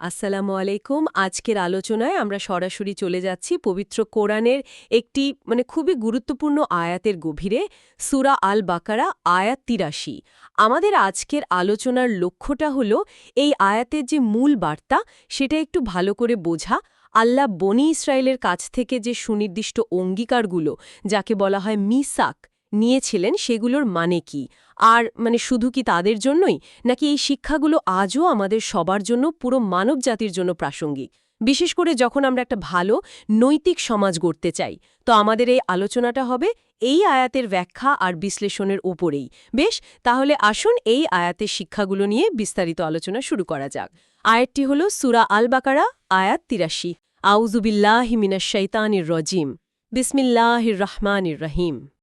আসসালামু আলাইকুম। আজকের আলোচনায় আমরা সরাসরি চলে যাচ্ছি পবিত্র কোরআনের একটি মানে খুবই গুরুত্বপূর্ণ আয়াতের গভীরে, সুরা আল বাকারা আয়াত তিরাশি। আমাদের আজকের আলোচনার লক্ষ্যটা হলো, এই আয়াতের যে মূল বার্তা, সেটা একটু ভালো করে বোঝা। আল্লাহ বনি ইসরায়েলের কাছ থেকে যে সুনির্দিষ্ট অঙ্গীকারগুলো, যাকে বলা হয় মিসাক নিয়েছিলেন সেগুলোর মানে কি? আর মানে শুধু কি তাদের জন্যই? নাকি এই শিক্ষাগুলো আজও আমাদের সবার জন্য পুরো মানব জাতির জন্য প্রাসঙ্গিক? বিশেষ করে যখন আমরা একটা ভালো, নৈতিক সমাজ গড়তে চাই, তো আমাদের এই আলোচনাটা হবে এই আয়াতের ব্যাখ্যা আর বিশ্লেষণের ওপরেই বেশ, তাহলে আসুন এই আয়াতের শিক্ষাগুলো নিয়ে বিস্তারিত আলোচনা শুরু করা যাক। আয়াতটি হল সুরা আল বাকারা আয়াত তিরাশি। আউজুবিল্লাহ মিনাশ শৈতানির রজিম। বিসমিল্লাহির রহমানির রহিম।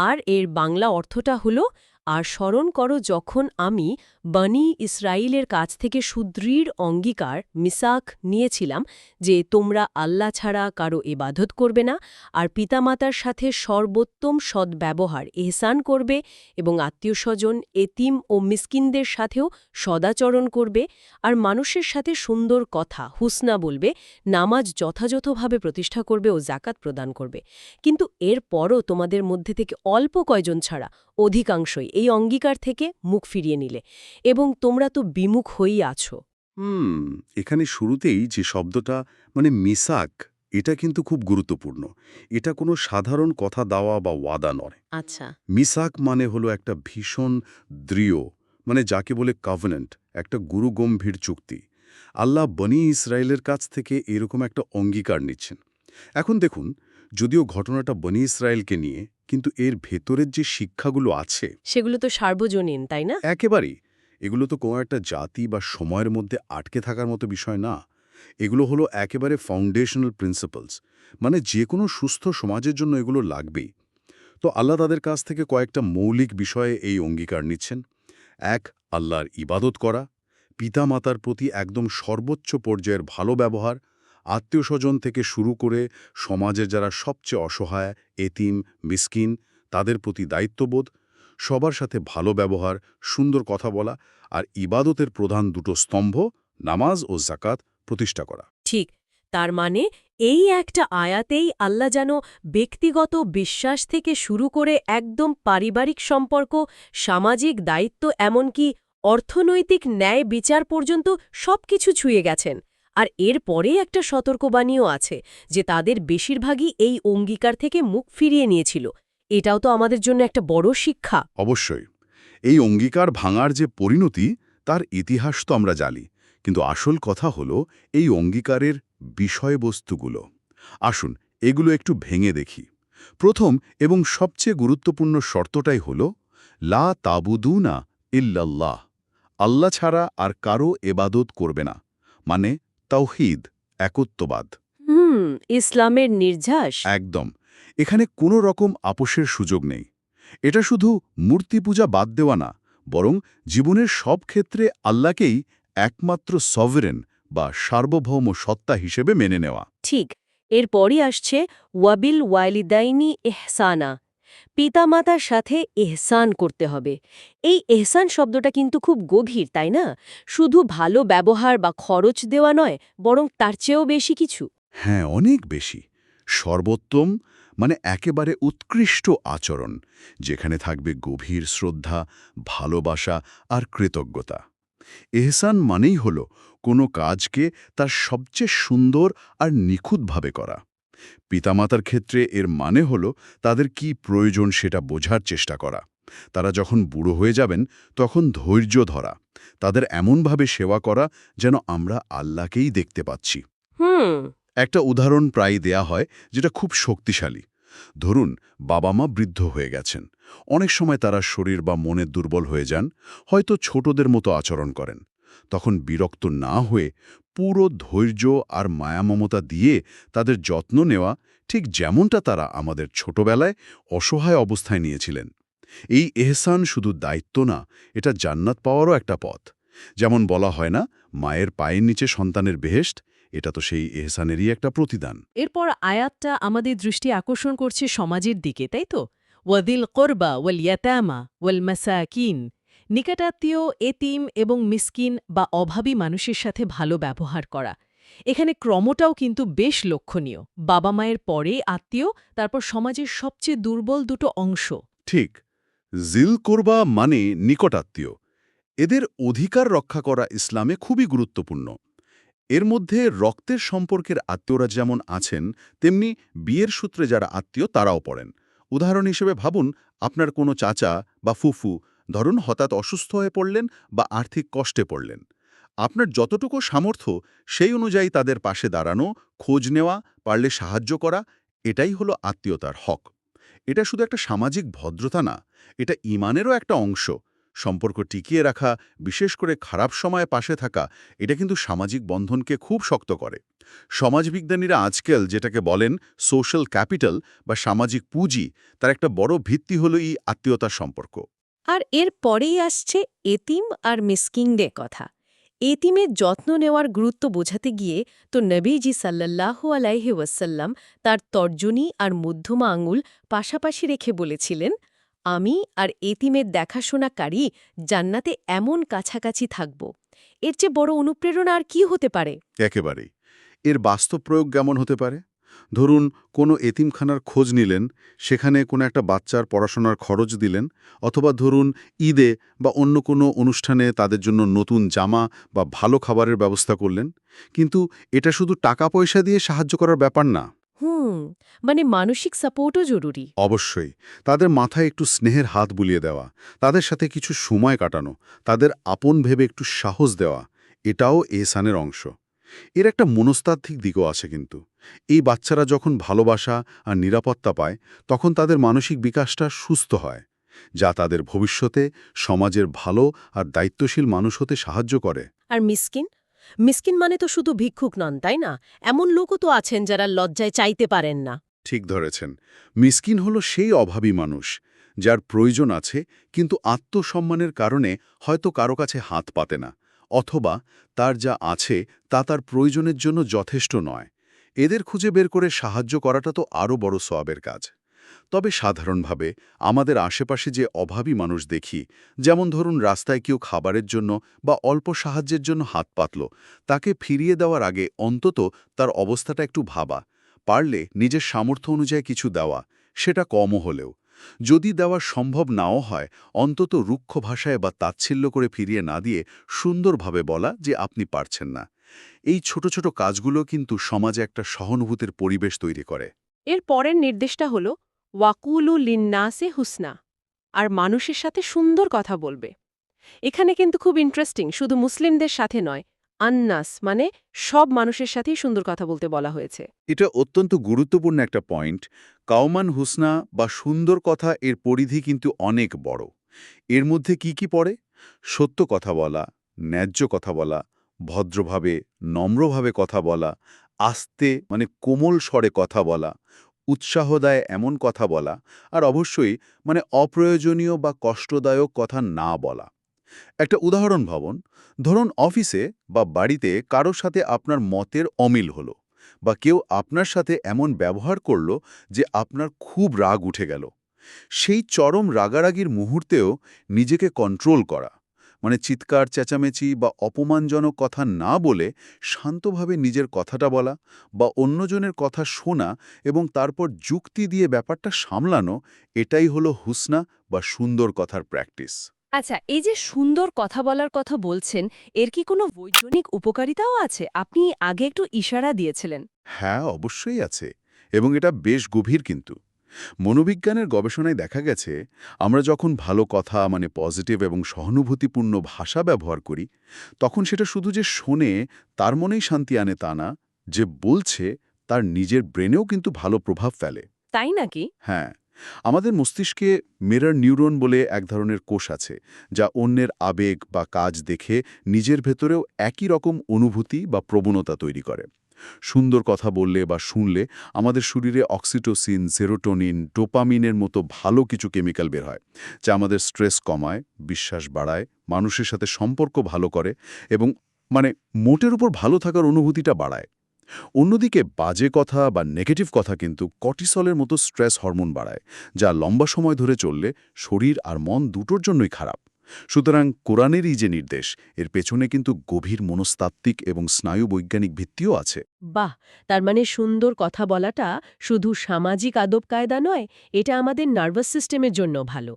আর এর বাংলা অর্থটা হলো আর স্মরণ করো যখন আমি বনি ইসরায়েলের কাছ থেকে সুদৃঢ় অঙ্গীকার, মিসাক নিয়েছিলাম যে তোমরা আল্লাহ ছাড়া কারও এবাদত করবে না আর পিতামাতার সাথে সর্বোত্তম সদ্ব্যবহার এহসান করবে এবং আত্মীয়স্বজন, এতিম ও মিসকিনদের সাথেও সদাচরণ করবে আর মানুষের সাথে সুন্দর কথা, হুসনা বলবে, নামাজ যথাযথভাবে প্রতিষ্ঠা করবে ও জাকাত প্রদান করবে। কিন্তু এরপরও তোমাদের মধ্যে থেকে অল্প কয়জন ছাড়া অধিকাংশই এই অঙ্গীকার থেকে মুখ ফিরিয়ে নিলে। এবং তোমরা তো বিমুখ হয়েই আছো। হুম এখানে শুরুতেই যে শব্দটা মানে মিসাক এটা কিন্তু খুব গুরুত্বপূর্ণ। এটা কোনো সাধারণ কথা দেওয়া বা ওয়াদা নয়। আচ্ছা। মিসাক মানে হলো একটা ভীষণ দৃঢ় মানে যাকে বলে কভনেন্ট একটা গুরুগম্ভীর চুক্তি। আল্লাহ বনি ইসরায়েলের কাছ থেকে এরকম একটা অঙ্গীকার নিচ্ছেন। এখন দেখুন যদিও ঘটনাটা বনি ইসরায়েলকে নিয়ে কিন্তু এর ভেতরের যে শিক্ষাগুলো আছে সেগুলো তো সার্বজনীন তাই না? একেবারেই। এগুলো তো কোনো একটা জাতি বা সময়ের মধ্যে আটকে থাকার মতো বিষয় না। এগুলো হলো একেবারে ফাউন্ডেশনাল প্রিন্সিপালস মানে যে কোনো সুস্থ সমাজের জন্য এগুলো লাগবেই। তো আল্লাহ তাদের কাছ থেকে কয়েকটা মৌলিক বিষয়ে এই অঙ্গীকার নিচ্ছেন। এক, আল্লাহর ইবাদত করা, পিতামাতার প্রতি একদম সর্বোচ্চ পর্যায়ের ভালো ব্যবহার আত্মীয় স্বজন থেকে শুরু করে সমাজের যারা সবচেয়ে অসহায়, এতিম, মিসকিন, তাদের প্রতি দায়িত্ববোধ সবার সাথে ভালো ব্যবহার, সুন্দর কথা বলা আর ইবাদতের প্রধান দুটো স্তম্ভ, নামাজ ও জাকাত প্রতিষ্ঠা করা। ঠিক, তার মানে এই একটা আয়াতেই আল্লাহ যেন ব্যক্তিগত বিশ্বাস থেকে শুরু করে একদম পারিবারিক সম্পর্ক, সামাজিক দায়িত্ব, এমনকি অর্থনৈতিক ন্যায় বিচার পর্যন্ত সবকিছু ছুঁয়ে গেছেন। আর এরপরে একটা সতর্কবাণীও আছে যে তাদের বেশিরভাগই এই অঙ্গীকার থেকে মুখ ফিরিয়ে নিয়েছিল। এটাও তো আমাদের জন্য একটা বড় শিক্ষা। অবশ্যই। এই অঙ্গীকার ভাঙার যে পরিণতি তার ইতিহাস তো আমরা জানি। কিন্তু আসল কথা হলো এই অঙ্গীকারের বিষয়বস্তুগুলো। আসুন এগুলো একটু ভেঙে দেখি। প্রথম এবং সবচেয়ে গুরুত্বপূর্ণ শর্তটাই হল লা তাবুদুনা ইল্লাল্লাহ। আল্লাহ ছাড়া আর কারও এবাদত করবে না। মানে তাওহিদ একত্ববাদ। হুম ইসলামের নির্যাস একদম। এখানে কোনো রকম আপোষের সুযোগ নেই। এটা শুধু মূর্তি পূজা বাদ দেওয়া না বরং জীবনের সব ক্ষেত্রে আল্লাহকেই একমাত্র সভরেন বা সার্বভৌম সত্তা হিসেবে মেনে নেওয়া। ঠিক এরপরই আসছে ওয়াবিল ওয়ালিদাইনি এহসানা। পিতামাতার সাথে এহসান করতে হবে। এই এহসান শব্দটা কিন্তু খুব গভীর তাই না? শুধু ভালো ব্যবহার বা খরচ দেওয়া নয় বরং তার চেয়েও বেশি কিছু। হ্যাঁ অনেক বেশি। সর্বোত্তম মানে একেবারে উৎকৃষ্ট আচরণ, যেখানে থাকবে গভীর শ্রদ্ধা, ভালোবাসা আর কৃতজ্ঞতা। এহসান মানেই হল কোনো কাজকে তার সবচেয়ে সুন্দর আর নিখুঁতভাবে করা। পিতামাতার ক্ষেত্রে এর মানে হল তাদের কি প্রয়োজন সেটা বোঝার চেষ্টা করা। তারা যখন বুড়ো হয়ে যাবেন, তখন ধৈর্য ধরা, তাদের এমনভাবে সেবা করা যেন আমরা আল্লাহকেই দেখতে পাচ্ছি। হুম একটা উদাহরণ প্রায় দেয়া হয় যেটা খুব শক্তিশালী। ধরুন বাবা মা বৃদ্ধ হয়ে গেছেন। অনেক সময় তারা শরীর বা মনে দুর্বল হয়ে যান, হয়তো ছোটদের মতো আচরণ করেন। তখন বিরক্ত না হয়ে পুরো ধৈর্য আর মায়ামমতা দিয়ে তাদের যত্ন নেওয়া ঠিক যেমনটা তারা আমাদের ছোটবেলায় অসহায় অবস্থায় নিয়েছিলেন। এই এহসান শুধু দায়িত্ব না, এটা জান্নাত পাওয়ারও একটা পথ। যেমন বলা হয় না, মায়ের পায়ের নিচে সন্তানের বেহেস্ট এটা তো সেই এহসানেরই একটা প্রতিদান। এরপর আয়াতটা আমাদের দৃষ্টি আকর্ষণ করছে সমাজের দিকে তাই তো? ওয়াদিল কোরবা ওয়াল ইয়াতামা ওয়াল মাসাকিন। নিকটাত্মীয় এতিম এবং মিসকিন বা অভাবী মানুষের সাথে ভালো ব্যবহার করা। এখানে ক্রমটাও কিন্তু বেশ লক্ষণীয়। বাবা মায়ের পরে আত্মীয় তারপর সমাজের সবচেয়ে দুর্বল দুটো অংশ। ঠিক। জিল করবা মানে নিকটাত্মীয়। এদের অধিকার রক্ষা করা ইসলামে খুবই গুরুত্বপূর্ণ। এর মধ্যে রক্তের সম্পর্কের আত্মীয়রা যেমন আছেন, তেমনি বিয়ের সূত্রে যারা আত্মীয় তারাও পড়েন। উদাহরণ হিসেবে ভাবুন, আপনার কোনো চাচা বা ফুফু ধরুন হঠাৎ অসুস্থ হয়ে পড়লেন বা আর্থিক কষ্টে পড়লেন। আপনার যতটুকু সামর্থ্য সেই অনুযায়ী তাদের পাশে দাঁড়ানো, খোঁজ নেওয়া, পারলে সাহায্য করা, এটাই হলো আত্মীয়তার হক। এটা শুধু একটা সামাজিক ভদ্রতা না, এটা ইমানেরও একটা অংশ। সম্পর্ক টিকিয়ে রাখা, বিশেষ করে খারাপ সময়ে পাশে থাকা, এটা কিন্তু সামাজিক বন্ধনকে খুব শক্ত করে। সমাজবিজ্ঞানীরা আজকাল যেটাকে বলেন সোশ্যাল ক্যাপিটাল বা সামাজিক পুঁজি, তার একটা বড় ভিত্তি হল এই আত্মীয়তার সম্পর্ক। আর এর পরেই আসছে এতিম আর মিসকিংদের কথা। এতিমের যত্ন নেওয়ার গুরুত্ব বোঝাতে গিয়ে তো নবীজি সাল্লাল্লাহু আলাইহি ওয়াসাল্লাম তার তর্জনী আর মধ্যমা আঙুল পাশাপাশি রেখে বলেছিলেন আমি আর এতিমের দেখাশোনাকারী জান্নাতে এমন কাছাকাছি থাকব। এর চেয়ে বড় অনুপ্রেরণা আর কি হতে পারে? একেবারেই। এর বাস্তব প্রয়োগ কেমন হতে পারে? ধরুন, কোনো এতিমখানার খোঁজ নিলেন, সেখানে কোনো একটা বাচ্চার পড়াশোনার খরচ দিলেন, অথবা ধরুন, ঈদে বা অন্য কোনো অনুষ্ঠানে তাদের জন্য নতুন জামা বা ভালো খাবারের ব্যবস্থা করলেন, কিন্তু এটা শুধু টাকা পয়সা দিয়ে সাহায্য করার ব্যাপার না। হুম মানে মানসিক সাপোর্টও জরুরি। অবশ্যই। তাদের মাথায় একটু স্নেহের হাত বুলিয়ে দেওয়া তাদের সাথে কিছু সময় কাটানো তাদের আপন ভেবে একটু সাহস দেওয়া এটাও এসানের অংশ। এর একটা মনস্তাত্ত্বিক দিকও আছে কিন্তু। এই বাচ্চারা যখন ভালোবাসা আর নিরাপত্তা পায় তখন তাদের মানসিক বিকাশটা সুস্থ হয় যা তাদের ভবিষ্যতে সমাজের ভালো আর দায়িত্বশীল মানুষ হতে সাহায্য করে। আর মিসকিন মিসকিন মানে তো শুধু ভিক্ষুক নন, তাই না? এমন লোকও তো আছেন যারা লজ্জায় চাইতে পারেন না। ঠিক ধরেছেন। মিসকিন হলো সেই অভাবী মানুষ যার প্রয়োজন আছে কিন্তু আত্মসম্মানের কারণে হয়তো কারও কাছে হাত পাতে না, অথবা তার যা আছে তা তার প্রয়োজনের জন্য যথেষ্ট নয়। এদের খুঁজে বের করে সাহায্য করাটা তো আরও বড় সওয়াবের কাজ। তবে সাধারণভাবে আমাদের আশেপাশে যে অভাবী মানুষ দেখি, যেমন ধরুন রাস্তায় কেউ খাবারের জন্য বা অল্প সাহায্যের জন্য হাত পাতল, তাকে ফিরিয়ে দেওয়ার আগে অন্তত তার অবস্থাটা একটু ভাবা। পারলে নিজের সামর্থ্য অনুযায়ী কিছু দেওয়া, সেটা কমও হলেও। যদি দেওয়া সম্ভব নাও হয়, অন্তত রুক্ষ ভাষায় বা তাচ্ছিল্য করে ফিরিয়ে না দিয়ে সুন্দরভাবে বলা যে আপনি পারছেন না। এই ছোট ছোট কাজগুলো কিন্তু সমাজে একটা সহানুভূতির পরিবেশ তৈরি করে। এর পরের নির্দেশটা হল ওয়াকুলু লিন্নাসে হুসনা। আর মানুষের সাথে সুন্দর কথা বলবে। এখানে কিন্তু খুব ইন্টারেস্টিং শুধু মুসলিমদের সাথে নয়, আন্নাস মানে সব মানুষের সাথেই সুন্দর কথা বলতে বলা হয়েছে। এটা অত্যন্ত গুরুত্বপূর্ণ একটা পয়েন্ট কাউমান হুসনা বা সুন্দর কথা এর পরিধি কিন্তু অনেক বড়। এর মধ্যে কি কি পড়ে? সত্য কথা বলা, ন্যায্য কথা বলা, ভদ্রভাবে, নম্রভাবে কথা বলা, আস্তে মানে কোমল স্বরে কথা বলা উৎসাহ দেয় এমন কথা বলা আর অবশ্যই মানে অপ্রয়োজনীয় বা কষ্টদায়ক কথা না বলা। একটা উদাহরণ ভাবুন, ধরুন অফিসে বা বাড়িতে কারোর সাথে আপনার মতের অমিল হলো বা কেউ আপনার সাথে এমন ব্যবহার করল যে আপনার খুব রাগ উঠে গেল। সেই চরম রাগারাগির মুহূর্তেও নিজেকে কন্ট্রোল করা। মানে চিৎকার চেঁচামেচি বা অপমানজনক কথা না বলে শান্তভাবে নিজের কথাটা বলা বা অন্যজনের কথা শোনা এবং তারপর যুক্তি দিয়ে ব্যাপারটা সামলানো এটাই হলো হুসনা বা সুন্দর কথার প্র্যাকটিস আচ্ছা এই যে সুন্দর কথা বলার কথা বলছেন এর কি কোনো বৈজ্ঞানিক উপকারিতাও আছে? আপনি আগে একটু ইশারা দিয়েছিলেন। হ্যাঁ অবশ্যই আছে এবং এটা বেশ গভীর কিন্তু। মনোবিজ্ঞানের গবেষণায় দেখা গেছে আমরা যখন ভালো কথা মানে পজিটিভ এবং সহানুভূতিপূর্ণ ভাষা ব্যবহার করি তখন সেটা শুধু যে শোনে তার মনেই শান্তি আনে তা না যে বলছে তার নিজের ব্রেনেও কিন্তু ভালো প্রভাব ফেলে। তাই নাকি? হ্যাঁ আমাদের মস্তিষ্কে মিরর নিউরন বলে এক ধরনের কোষ আছে যা অন্যের আবেগ বা কাজ দেখে নিজের ভেতরেও একই রকম অনুভূতি বা প্রবণতা তৈরি করে। সুন্দর কথা বললে বা শুনলে আমাদের শরীরে অক্সিটোসিন, সেরোটোনিন, ডোপামিনের মতো ভালো কিছু কেমিক্যাল বের হয়, যা আমাদের স্ট্রেস কমায়, বিশ্বাস বাড়ায়, মানুষের সাথে সম্পর্ক ভালো করে এবং মানে মোটের উপর ভালো থাকার অনুভূতিটা বাড়ায়। অন্যদিকে বাজে কথা বা নেগেটিভ কথা কিন্তু কটিসলের মতো স্ট্রেস হরমোন বাড়ায়, যা লম্বা সময় ধরে চললে শরীর আর মন দুটোর জন্যই খারাপ। সুতরাং কোরআনের এই যে নির্দেশ এর পেছনে কিন্তু গভীর মনস্তাত্ত্বিক এবং স্নায়ুবৈজ্ঞানিক ভিত্তিও আছে। বাহ! তার মানে সুন্দর কথা বলাটা শুধু সামাজিক আদব কায়দা নয় এটা আমাদের নার্ভাস সিস্টেমের জন্য ভালো।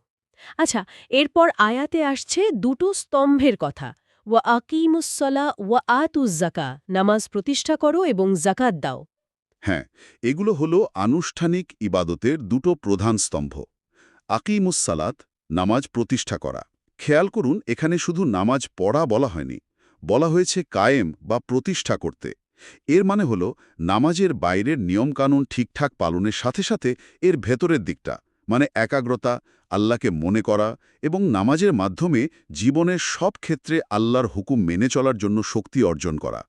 আচ্ছা এরপর আয়াতে আসছে দুটো স্তম্ভের কথা। ওয়া আকিমুসলা ওয়া আতুজ্জাকা নামাজ প্রতিষ্ঠা করো এবং জাকাত দাও। হ্যাঁ এগুলো হলো আনুষ্ঠানিক ইবাদতের দুটো প্রধান স্তম্ভ। আকিমুসসালাত নামাজ প্রতিষ্ঠা করা। খেয়াল করুন এখানে শুধু নামাজ পড়া বলা হয়নি বলা হয়েছে কায়েম বা প্রতিষ্ঠা করতে। এর মানে হল নামাজের বাইরের নিয়মকানুন ঠিকঠাক পালনের সাথে সাথে এর ভেতরের দিকটা মানে একাগ্রতা আল্লাহকে মনে করা এবং নামাজের মাধ্যমে জীবনের সব ক্ষেত্রে আল্লাহর হুকুম মেনে চলার জন্য শক্তি অর্জন করা।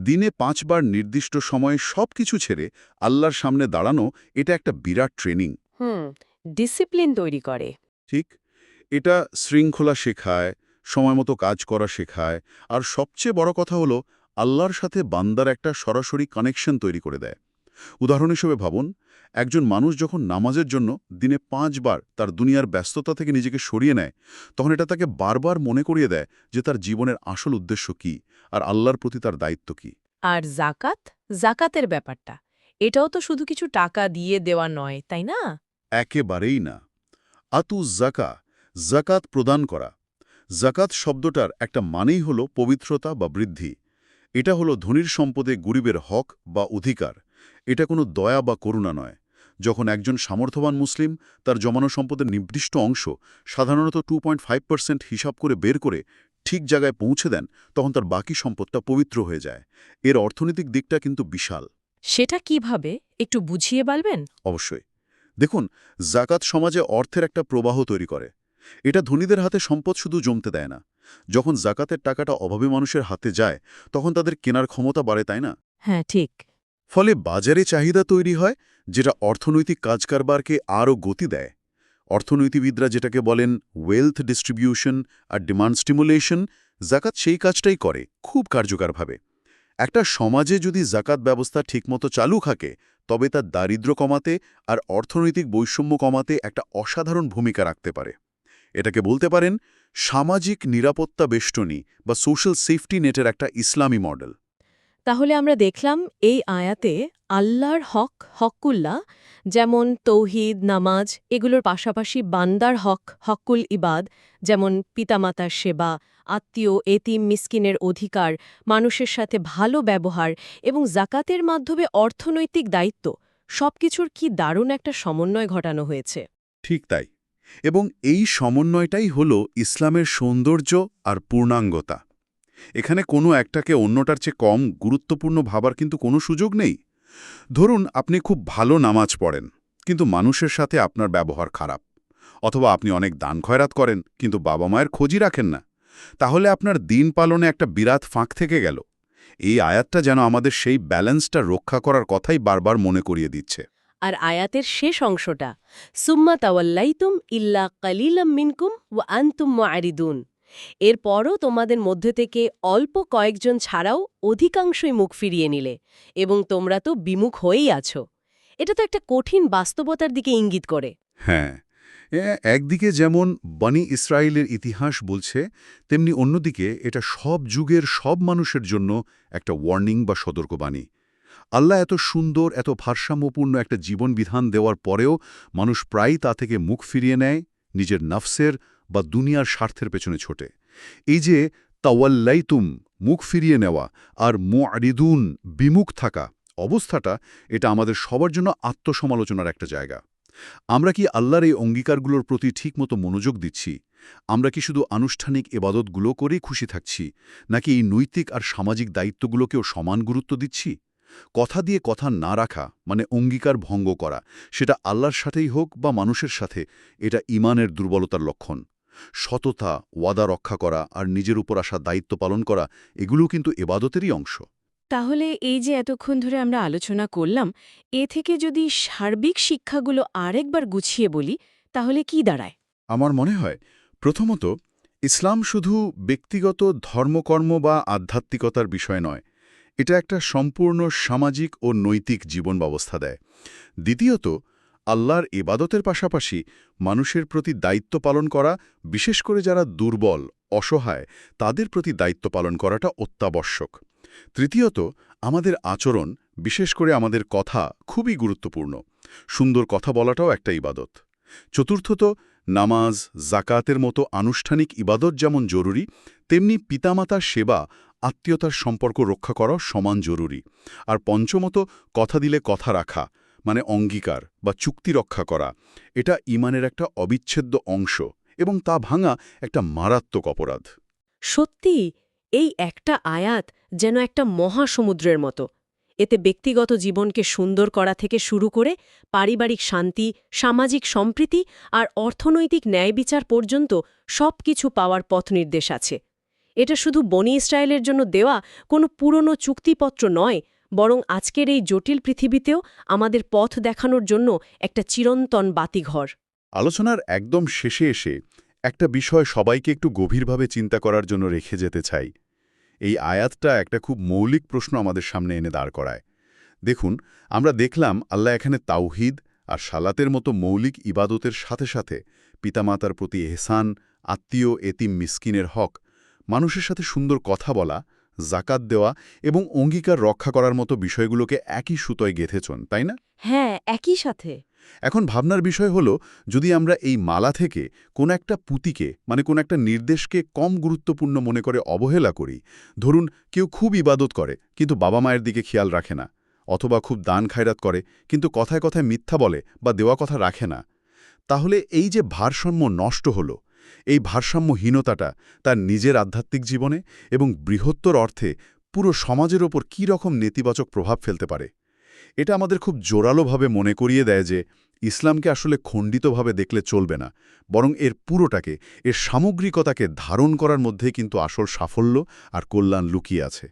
দিনে পাঁচবার নির্দিষ্ট সময়ে সব কিছু ছেড়ে আল্লাহর সামনে দাঁড়ানো এটা একটা বিরাট ট্রেনিং। হুম ডিসিপ্লিন তৈরি করে। ঠিক? এটা শৃঙ্খলা শেখায় সময়মতো কাজ করা শেখায় আর সবচেয়ে বড় কথা হলো আল্লাহর সাথে বান্দার একটা সরাসরি কানেকশন তৈরি করে দেয়। উদাহরণ হিসেবে ভাবুন একজন মানুষ যখন নামাজের জন্য দিনে পাঁচবার তার দুনিয়ার ব্যস্ততা থেকে নিজেকে সরিয়ে নেয় তখন এটা তাকে বারবার মনে করিয়ে দেয় যে তার জীবনের আসল উদ্দেশ্য কি আর আল্লাহর প্রতি তার দায়িত্ব কি। আর জাকাত জাকাতের ব্যাপারটা। এটাও তো শুধু কিছু টাকা দিয়ে দেওয়া নয় তাই না? একেবারেই না। আতু জাকা জাকাত প্রদান করা। জাকাত শব্দটার একটা মানেই হল পবিত্রতা বা বৃদ্ধি। এটা হলো ধনীর সম্পদে গরিবের হক বা অধিকার। এটা কোনো দয়া বা করুণা নয়। যখন একজন সামর্থ্যবান মুসলিম তার জমানো সম্পদের নির্দিষ্ট অংশ সাধারণত টু হিসাব করে বের করে ঠিক জায়গায় পৌঁছে দেন তখন তার বাকি সম্পদটা পবিত্র হয়ে যায়। এর অর্থনৈতিক দিকটা কিন্তু বিশাল। সেটা কীভাবে? একটু বুঝিয়ে বলবেন? অবশ্যই। দেখুন জাকাত সমাজে অর্থের একটা প্রবাহ তৈরি করে। এটা ধনীদের হাতে সম্পদ শুধু জমতে দেয় না। যখন জাকাতের টাকাটা অভাবী মানুষের হাতে যায় তখন তাদের কেনার ক্ষমতা বাড়ে তাই না? হ্যাঁ ঠিক। ফলে বাজারে চাহিদা তৈরি হয় যেটা অর্থনৈতিক কাজকারবারকে আরও গতি দেয়। অর্থনীতিবিদরা যেটাকে বলেন ওয়েলথ ডিস্ট্রিবিউশন আর ডিমান্ড স্টিমুলেশন জাকাত সেই কাজটাই করে খুব কার্যকরভাবে। একটা সমাজে যদি জাকাত ব্যবস্থা ঠিকমতো চালু থাকে তবে তা দারিদ্র্য কমাতে আর অর্থনৈতিক বৈষম্য কমাতে একটা অসাধারণ ভূমিকা রাখতে পারে। এটাকে বলতে পারেন সামাজিক নিরাপত্তা বেষ্টনী বা সোশ্যাল সেফটি নেটের একটা ইসলামী মডেল তাহলে আমরা দেখলাম এই আয়াতে আল্লাহর হক হকুল্লা যেমন তৌহিদ নামাজ এগুলোর পাশাপাশি বান্দার হক হকুল ইবাদ যেমন পিতামাতার সেবা আত্মীয় এতিম মিসকিনের অধিকার মানুষের সাথে ভালো ব্যবহার এবং জাকাতের মাধ্যমে অর্থনৈতিক দায়িত্ব সবকিছুর কি দারুণ একটা সমন্বয় ঘটানো হয়েছে। ঠিক তাই। এবং এই সমন্বয়টাই হল ইসলামের সৌন্দর্য আর পূর্ণাঙ্গতা। এখানে কোনো একটাকে অন্যটার চেয়ে কম গুরুত্বপূর্ণ ভাবার কিন্তু কোনো সুযোগ নেই। ধরুন, আপনি খুব ভালো নামাজ পড়েন, কিন্তু মানুষের সাথে আপনার ব্যবহার খারাপ, অথবা আপনি অনেক দান খয়রাত করেন, কিন্তু বাবা মায়ের খোঁজই রাখেন না। তাহলে আপনার দিন পালনে একটা বিরাট ফাঁক থেকে গেল। এই আয়াতটা যেন আমাদের সেই ব্যালেন্সটা রক্ষা করার কথাই বারবার মনে করিয়ে দিচ্ছে। আর আয়াতের শেষ অংশটা, সুম্মা তাওয়াল্লাইতুম ইল্লা কালিলাম মিনকুম ও আনতুম মুআরিদুন। এরপরও তোমাদের মধ্যে থেকে অল্প কয়েকজন ছাড়াও অধিকাংশই মুখ ফিরিয়ে নিলে এবং তোমরা তো বিমুখ হয়েই আছো। এটা তো একটা কঠিন বাস্তবতার দিকে ইঙ্গিত করে। হ্যাঁ একদিকে যেমন বনি ইসরায়েলের ইতিহাস বলছে, তেমনি অন্যদিকে এটা সব যুগের সব মানুষের জন্য একটা ওয়ার্নিং বা সতর্কবাণী। আল্লাহ এত সুন্দর, এত ভারসাম্যপূর্ণ একটা জীবন বিধান দেওয়ার পরেও মানুষ প্রায়ই তা থেকে মুখ ফিরিয়ে নেয়, নিজের নফসের বা দুনিয়ার স্বার্থের পেছনে ছোটে। এই যে তাওয়াল্লাইতুম, মুখ ফিরিয়ে নেওয়া আর মুআরিদুন, বিমুখ থাকা অবস্থাটা, এটা আমাদের সবার জন্য আত্মসমালোচনার একটা জায়গা। আমরা কি আল্লাহর এই অঙ্গীকারগুলোর প্রতি ঠিকমতো মনোযোগ দিচ্ছি? আমরা কি শুধু আনুষ্ঠানিক এবাদতগুলো করেই খুশি থাকছি, নাকি এই নৈতিক আর সামাজিক দায়িত্বগুলোকেও সমান গুরুত্ব দিচ্ছি? কথা দিয়ে কথা না রাখা মানে অঙ্গীকার ভঙ্গ করা সেটা আল্লাহর সাথেই হোক বা মানুষের সাথে এটা ইমানের দুর্বলতার লক্ষণ। সততা ওয়াদা রক্ষা করা আর নিজের উপর আসা দায়িত্ব পালন করা এগুলো কিন্তু এবাদতেরই অংশ। তাহলে এই যে এতক্ষণ ধরে আমরা আলোচনা করলাম এ থেকে যদি সার্বিক শিক্ষাগুলো আরেকবার গুছিয়ে বলি তাহলে কি দাঁড়ায়? আমার মনে হয় প্রথমত ইসলাম শুধু ব্যক্তিগত ধর্মকর্ম বা আধ্যাত্মিকতার বিষয় নয় এটা একটা সম্পূর্ণ সামাজিক ও নৈতিক জীবন ব্যবস্থা দেয়। দ্বিতীয়ত, আল্লাহর ইবাদতের পাশাপাশি মানুষের প্রতি দায়িত্ব পালন করা, বিশেষ করে যারা দুর্বল, অসহায়, তাদের প্রতি দায়িত্ব পালন করাটা অত্যাবশ্যক। তৃতীয়ত, আমাদের আচরণ, বিশেষ করে আমাদের কথা, খুবই গুরুত্বপূর্ণ। সুন্দর কথা বলাটাও একটা ইবাদত। চতুর্থত, নামাজ জাকাতের মতো আনুষ্ঠানিক ইবাদত যেমন জরুরি, তেমনি পিতামাতার সেবা আত্মীয়তার সম্পর্ক রক্ষা করাও সমান জরুরি। আর পঞ্চমত, কথা দিলে কথা রাখা মানে অঙ্গীকার বা চুক্তি রক্ষা করা। এটা ইমানের একটা অবিচ্ছেদ্য অংশ এবং তা ভাঙা একটা মারাত্মক অপরাধ। সত্যি, এই একটা আয়াত যেন একটা মহাসমুদ্রের মতো। এতে ব্যক্তিগত জীবনকে সুন্দর করা থেকে শুরু করে পারিবারিক শান্তি, সামাজিক সম্প্রীতি আর অর্থনৈতিক ন্যায়বিচার পর্যন্ত সব কিছু পাওয়ার পথ নির্দেশ আছে। এটা শুধু বনি ইসরায়েলের জন্য দেওয়া কোনো পুরনো চুক্তিপত্র নয়, বরং আজকের এই জটিল পৃথিবীতেও আমাদের পথ দেখানোর জন্য একটা চিরন্তন বাতিঘর। আলোচনার একদম শেষে এসে একটা বিষয় সবাইকে একটু গভীরভাবে চিন্তা করার জন্য রেখে যেতে চাই। এই আয়াতটা একটা খুব মৌলিক প্রশ্ন আমাদের সামনে এনে দাঁড় করায়। দেখুন, আমরা দেখলাম আল্লাহ এখানে তাওহিদ আর সালাতের মতো মৌলিক ইবাদতের সাথে সাথে পিতামাতার প্রতি এহসান, আত্মীয়, এতিম, মিসকিনের হক মানুষের সাথে সুন্দর কথা বলা জাকাত দেওয়া এবং অঙ্গীকার রক্ষা করার মতো বিষয়গুলোকে একই সুতোয় গেঁথেছন তাই না? হ্যাঁ একই সাথে। এখন ভাবনার বিষয় হলো যদি আমরা এই মালা থেকে কোন একটা পুঁতিকে মানে কোন একটা নির্দেশকে কম গুরুত্বপূর্ণ মনে করে অবহেলা করি ধরুন কেউ খুব ইবাদত করে কিন্তু বাবা মায়ের দিকে খেয়াল রাখে না অথবা খুব দান খায়রাত করে কিন্তু কথায় কথায় মিথ্যা বলে বা দেওয়া কথা রাখে না তাহলে এই যে ভারসাম্য নষ্ট হলো এই ভারসাম্যহীনতাটা তার নিজের আধ্যাত্মিক জীবনে এবং বৃহত্তর অর্থে পুরো সমাজের ওপর কী রকম নেতিবাচক প্রভাব ফেলতে পারে। এটা আমাদের খুব জোরালোভাবে মনে করিয়ে দেয় যে ইসলামকে আসলে খণ্ডিতভাবে দেখলে চলবে না, বরং এর পুরোটাকে, এর সামগ্রিকতাকে ধারণ করার মধ্যে কিন্তু আসল সাফল্য আর কল্যাণ লুকিয়ে আছে।